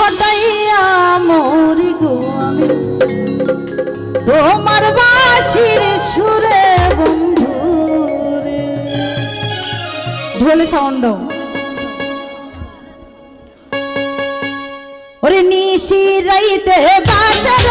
ঘটাইয়া মরি গো আমি। তোমার বাসির সুরে বন্ধু ঢোলে সাউন্ড ওরে নিশি রাইতে বাসার